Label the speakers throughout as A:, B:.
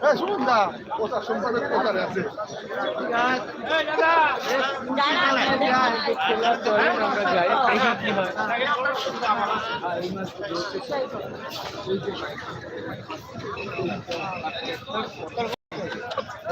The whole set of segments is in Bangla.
A: হ্যাঁ শুনুন না প্রচার সম্পাদক আছে।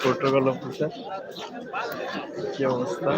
B: প্রোটোকল কি অবস্থা?